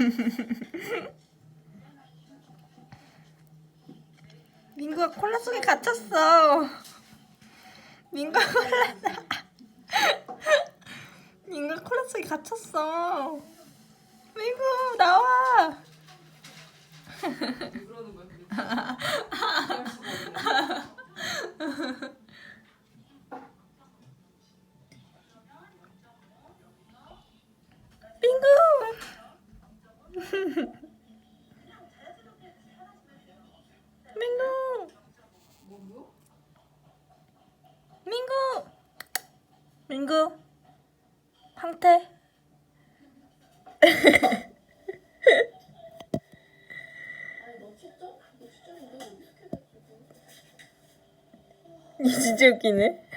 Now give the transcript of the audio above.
민구가 콜라 속에 갇혔어. 민구가 콜라. 민구가 콜라 속에 갇혔어. 민구 나와. 민구. 민구. 민구. 황태. 이 진짜 웃기네.